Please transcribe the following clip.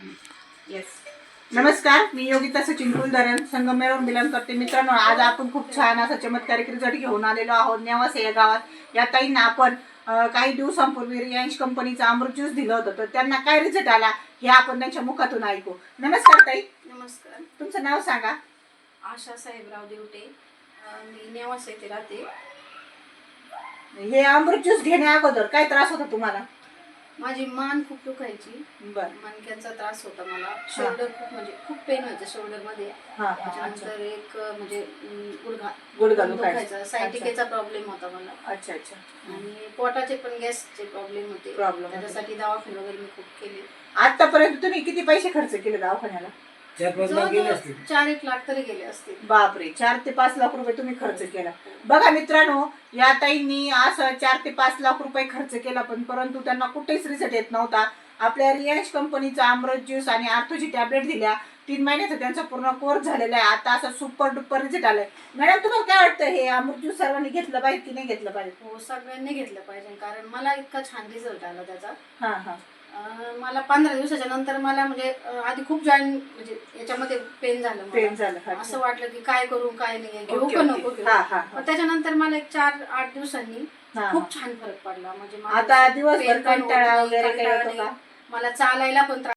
Yes नमस्कार मी योगिता सचिन कुलधरण संगमेरवरून बिलॉंग करते. मित्रांनो आज आपण खूप छान असा चमत्कारिक रिझल्ट घेऊन आलेलो आहोत. नेवासे या गावात. या ताईंना आपण काही दिवसांपूर्वी रियांश कंपनीचा अमृत ज्यूस दिलं होतं. तर त्यांना काय रिझल्ट आला हे आपण त्यांच्या मुखातून ऐकू. नमस्कार ताई. नमस्कार. तुमचं नाव सांगा. आशा साहेबराव देवटे. मी नेवास येथे राहते. हे अमृत ज्यूस घेण्या अगोदर काय त्रास होता तुम्हाला? माझी मान खूप दुखायची. बर. मणक्याचा त्रास होता मला. शोल्डर खूप म्हणजे खूप पेन व्हायचं शोल्डरमध्ये. हा हा त्याच्यानंतर एक म्हणजे अं, गुडघा दुखायचा. दुखायचा. सायटिकेचा प्रॉब्लेम होता मला. अच्छा अच्छा. आणि पोटाचे पण गॅसचे प्रॉब्लेम होते. Problem होते. त्याच्यासाठी दवाखाने वगैरे मी खूप केले. आतापर्यंत तुम्ही किती पैसे खर्च केले दवाखान्याला? चार पाच लाख गेले असतील. जवळजवळ चार एक लाख तरी गेले असतील. बापरे चार ते पाच लाख रुपये तुम्ही खर्च केला. बघा मित्रांनो या ताईंनी असं चार ते पाच लाख रुपये खर्च केला पण परंतु त्यांना कुठेच रिझल्ट येत नव्हता. आपल्या रियांश कंपनीचा अमृत ज्यूस आणि आर्थोची टॅबलेट दिल्या. तीन महिन्याचा त्यांचा पूर्ण कोर्स झालेला आहे. आता असा सुपर डुपर रिझल्ट आलाय. मॅडम तुम्हाला काय वाटतं? हे अमृत ज्यूस सर्वांनी घेतलं पाहिजे की नाही घेतलं पाहिजे? हो सगळ्यांनी घेतलं पाहिजे. कारण मला इतका छान रिझल्ट आला त्याचा. हा हा. मला पंधरा दिवसाच्या नंतर मला म्हणजे आधी खूप जॉईन म्हणजे याच्यामध्ये पेन झालं मला. पेन झालं हा. असं वाटलं की काय करू काय नाही घेऊ ओके, का ओके. नको घेऊ हा हा पण त्याच्यानंतर मला एक चार आठ दिवसांनी हा. खूप छान फरक पडला म्हणजे माझं आता दिवसभर पेन पण होत कंटाळा नाही, वगैरे काही कंटाळा येतो नाही. का मला चालायला पण त्रास